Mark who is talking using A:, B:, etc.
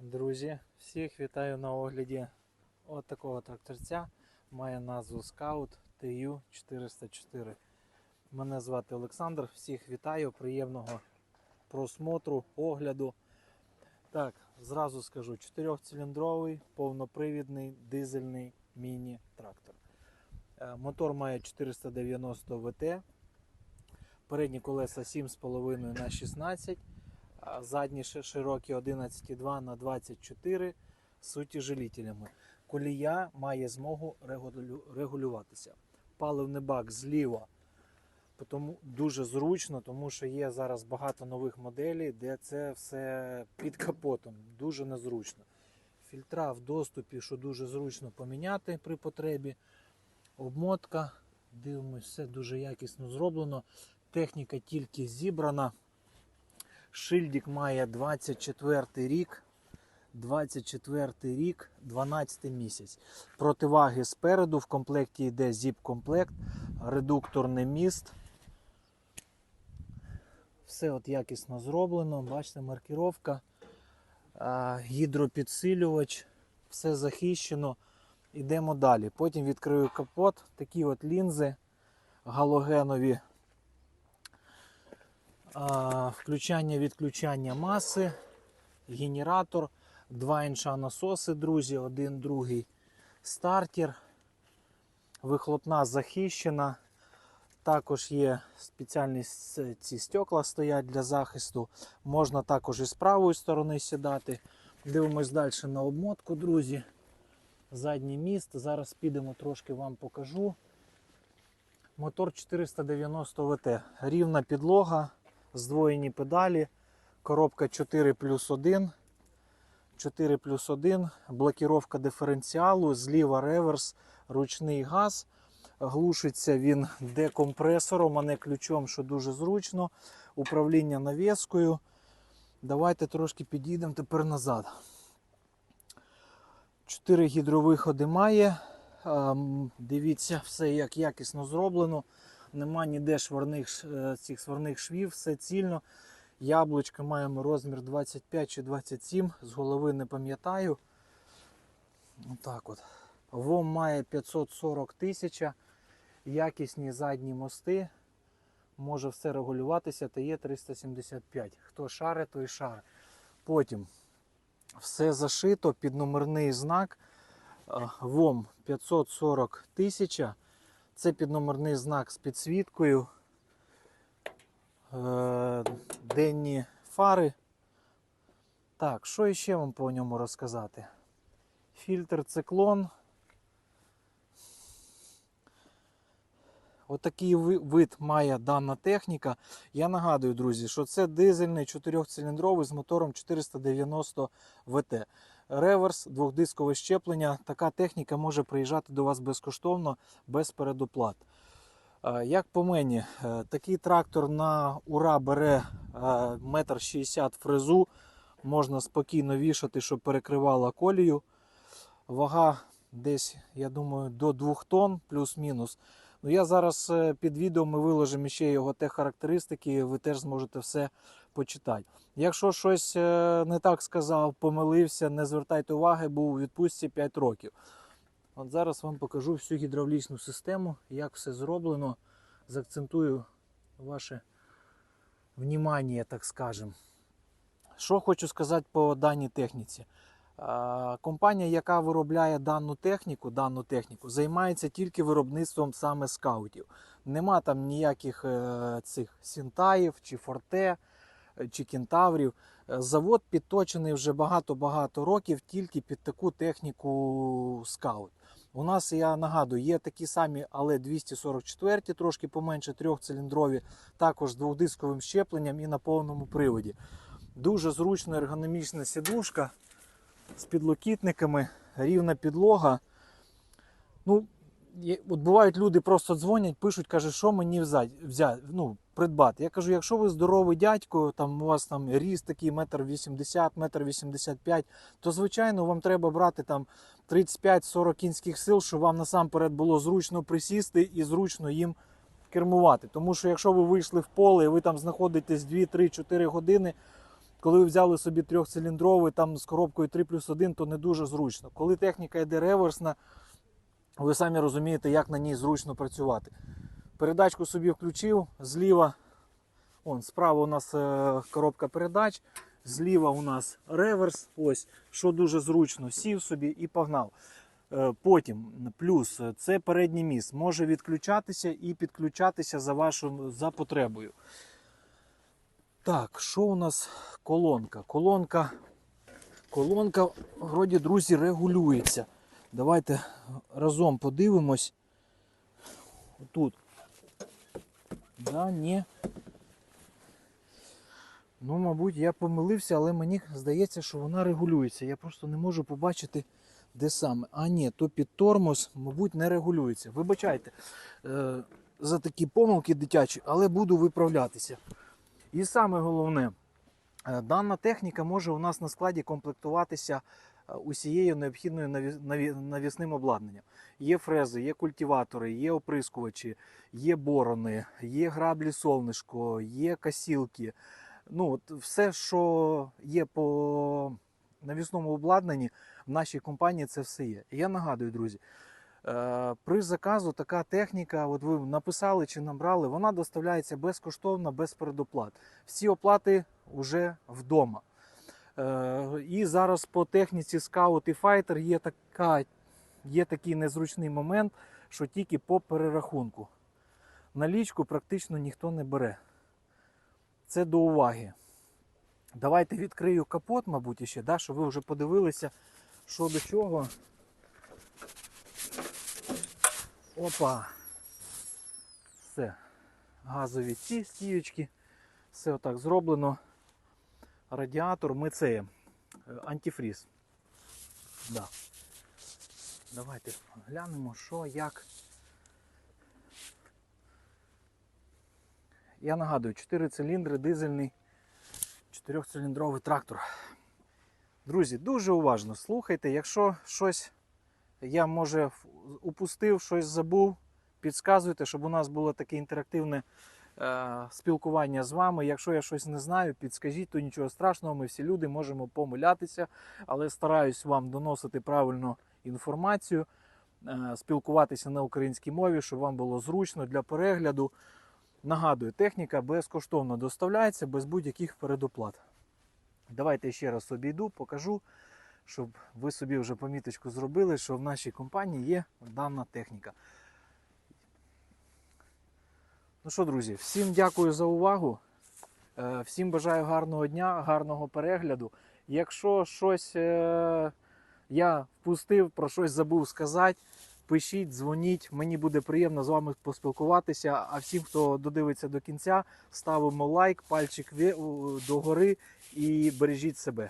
A: Друзі, всіх вітаю на огляді от такого тракторця. Має назву Scout TU404. Мене звати Олександр. Всіх вітаю, приємного просмотру, огляду. Так, зразу скажу: 4-циліндровий, повнопривідний дизельний міні-трактор. Е, Мотор має 490 ВТ. Передні колеса 7,5 на 16 а задні широкі 11,2 на 24 з утяжелителями. Колія має змогу регулюватися. Паливний бак зліва. Тому дуже зручно, тому що є зараз багато нових моделей, де це все під капотом. Дуже незручно. Фільтра в доступі, що дуже зручно поміняти при потребі. Обмотка. Дивимось, все дуже якісно зроблено. Техніка тільки зібрана. Шильдик має 24 рік. 24 рік, 12 місяць. Противаги спереду в комплекті йде зіп-комплект, редукторний міст. Все от якісно зроблено. Бачите, маркіровка, гідропідсилювач, все захищено. Йдемо далі. Потім відкрию капот. Такі от лінзи галогенові а, включання відключання маси, генератор, два інша насоси, друзі, один другий стартер, вихлопна захищена. Також є спеціальні ці стекла стоять для захисту. Можна також і з правої сторони сідати. Дивимось далі на обмотку, друзі. Задній міст. Зараз підемо трошки вам покажу. Мотор 490 ВТ. Рівна підлога, здвоєні педалі, коробка 4 плюс 1, 4 плюс 1, блокіровка диференціалу, зліва реверс, ручний газ. Глушиться він декомпресором, а не ключом, що дуже зручно. Управління навіскою. Давайте трошки підійдемо тепер назад. Чотири гідровиходи має. Ем, Дивіться, все як якісно зроблено. Нема ніде шварних, е, цих сварних швів, все цільно. Яблучко маємо розмір 25 чи 27, з голови не пам'ятаю. Отак от. ВОМ має 540 тисяч, якісні задні мости. Може все регулюватися, та є 375. Хто шаре, той шаре. Потім все зашито під номерний знак. Е, ВОМ 540 тисяч. Це підномерний знак з підсвіткою. Е, денні фари. Так, що ще вам по ньому розказати? Фільтр циклон. Отакий ви- вид має дана техніка. Я нагадую, друзі, що це дизельний 4-циліндровий з мотором 490 ВТ. Реверс, двохдискове щеплення. Така техніка може приїжджати до вас безкоштовно, без передоплат. Е, Як по мені, е, такий трактор на ура бере 1,60 м фрезу. Можна спокійно вішати, щоб перекривала колію. Вага десь, я думаю, до 2 тонн плюс-мінус. Ну, я зараз е, під відео ми виложимо ще його теххарактеристики, ви теж зможете все почитати. Якщо щось е, не так сказав, помилився, не звертайте уваги, був у відпустці 5 років. От зараз вам покажу всю гідравлічну систему, як все зроблено. Заакцентую ваше внимание, так скажем. Що хочу сказати по даній техніці. Компанія, яка виробляє дану техніку, дану техніку, займається тільки виробництвом саме скаутів. Нема там ніяких е, цих сінтаїв чи форте е, чи кентаврів. Е, Завод підточений вже багато-багато років тільки під таку техніку скаут. У нас, я нагадую, є такі самі, але 244, трошки поменше трьохциліндрові, також з двохдисковим щепленням і на повному приводі. Дуже зручна ергономічна сідушка з підлокітниками, рівна підлога. Ну, от бувають люди просто дзвонять, пишуть, кажуть, що мені взяти, ну, придбати. Я кажу, якщо ви здоровий дядько, там у вас там ріст такий метр вісімдесят, метр вісімдесят п'ять, то звичайно вам треба брати там 35-40 кінських сил, щоб вам насамперед було зручно присісти і зручно їм кермувати. Тому що якщо ви вийшли в поле і ви там знаходитесь 2-3-4 години, коли ви взяли собі трьохциліндровий там з коробкою 3 плюс 1, то не дуже зручно. Коли техніка йде реверсна, ви самі розумієте, як на ній зручно працювати. Передачку собі включив, зліва, он, справа у нас е, коробка передач, зліва у нас реверс, ось, що дуже зручно, сів собі і погнав. Е, Потім плюс це передній міст може відключатися і підключатися за вашим за потребою. Так, що у нас колонка? Колонка, колонка, вроді, друзі, регулюється. Давайте разом подивимось. Тут. Да, ні. Ну, мабуть, я помилився, але мені здається, що вона регулюється. Я просто не можу побачити, де саме. А ні, то під тормоз, мабуть, не регулюється. Вибачайте е, за такі помилки дитячі, але буду виправлятися. І саме головне, е, дана техніка може у нас на складі комплектуватися е, усією необхідною наві- наві- навісним обладнанням. Є фрези, є культиватори, є оприскувачі, є борони, є граблі солнишко, є касілки. Ну, от все, що є по навісному обладнанні, в нашій компанії це все є. І я нагадую, друзі, при заказу така техніка, от ви написали чи набрали, вона доставляється безкоштовно, без передоплат. Всі оплати вже вдома. Е, І зараз по техніці Scout і Fighter є, така, є такий незручний момент, що тільки по перерахунку. Налічку практично ніхто не бере. Це до уваги. Давайте відкрию капот, мабуть, іще, да, щоб ви вже подивилися, що до чого. Опа. Все. Газові ці стіючки. Все отак зроблено. Радіатор ми це е, антифріз. Да. Давайте глянемо, що, як. Я нагадую, 4 циліндри, дизельний, 4-циліндровий трактор. Друзі, дуже уважно слухайте. Якщо щось я може упустив, щось забув, підказуйте, щоб у нас було таке інтерактивне е, спілкування з вами. Якщо я щось не знаю, підскажіть, то нічого страшного, ми всі люди можемо помилятися, але стараюсь вам доносити правильну інформацію, е, спілкуватися на українській мові, щоб вам було зручно для перегляду. Нагадую, техніка безкоштовно доставляється без будь-яких передоплат. Давайте ще раз обійду, покажу, щоб ви собі вже поміточку зробили, що в нашій компанії є дана техніка. Ну що, друзі, всім дякую за увагу. Е, Всім бажаю гарного дня, гарного перегляду. Якщо щось е, я впустив, про щось забув сказати, пишіть, дзвоніть. Мені буде приємно з вами поспілкуватися. А всім, хто додивиться до кінця, ставимо лайк, пальчик догори і бережіть себе.